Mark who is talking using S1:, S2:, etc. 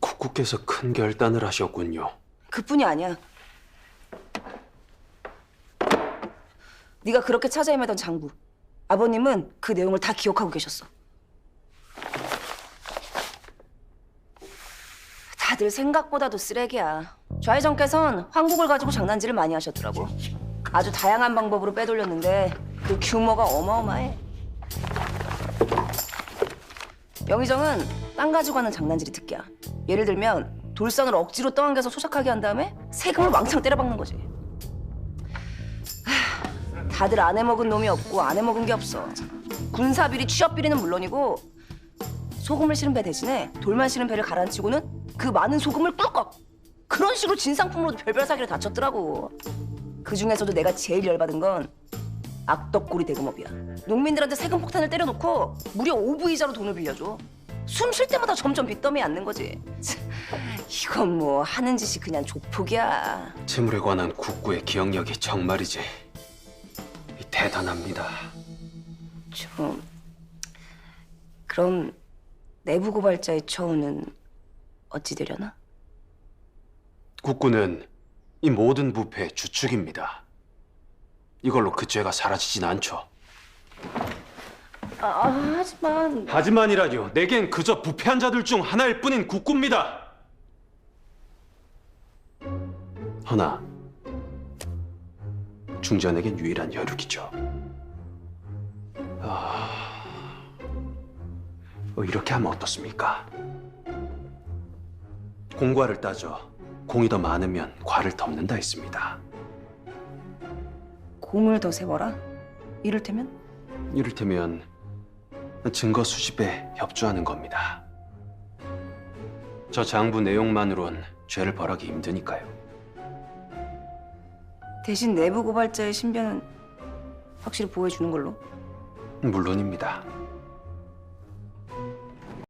S1: 국구께서 큰 결단을 하셨군요.
S2: 그뿐이 아니야. 네가 그렇게 찾아 헤매던 장부. 아버님은 그 내용을 다 기억하고 계셨어. 다들 생각보다도 쓰레기야. 좌회전께선 황국을 가지고 장난질을 많이 하셨더라고. 아주 다양한 방법으로 빼돌렸는데 그 규모가 어마어마해. 영희정은 땅 가지고 하는 장난질이 특기야. 예를 들면 돌산을 억지로 떠안겨서 소작하게 한 다음에 세금을 왕창 때려박는 거지. 하, 다들 안 해먹은 놈이 없고 안 해먹은 게 없어. 군사비리, 취업비리는 물론이고 소금을 실은 배 대신에 돌만 실은 배를 가라앉히고는 그 많은 소금을 꿀꺽 그런 식으로 진상품으로도 별별 사기를 다쳤더라고. 그 중에서도 내가 제일 열받은 건 악덕고리 대금업이야. 농민들한테 세금 폭탄을 때려놓고 무려 오부 이자로 돈을 빌려줘. 숨 쉴 때마다 점점 빚더미 앉는 거지. 참, 이건 뭐 하는 짓이 그냥 조폭이야.
S1: 재물에 관한 국구의 기억력이 정말이지 대단합니다.
S2: 좀 그럼 내부 고발자의 처우는 어찌 되려나?
S1: 국구는 이 모든 부패의 주축입니다. 이걸로 그 죄가 사라지진 않죠.
S2: 아, 하지만
S1: 하지만이라뇨. 내겐 그저 부패한 자들 중 하나일 뿐인 국구입니다. 허나 중전에겐 유일한 여륙이죠. 아, 어, 이렇게 하면 어떻습니까? 공과를 따져 공이 더 많으면 과를 덮는다 했습니다.
S2: 공을 더 세워라. 이를테면
S1: 이를테면 증거 수집에 협조하는 겁니다. 저 장부 내용만으론 죄를 벌하기 힘드니까요.
S2: 대신 내부 고발자의 신변은 확실히 보호해 주는 걸로.
S1: 물론입니다.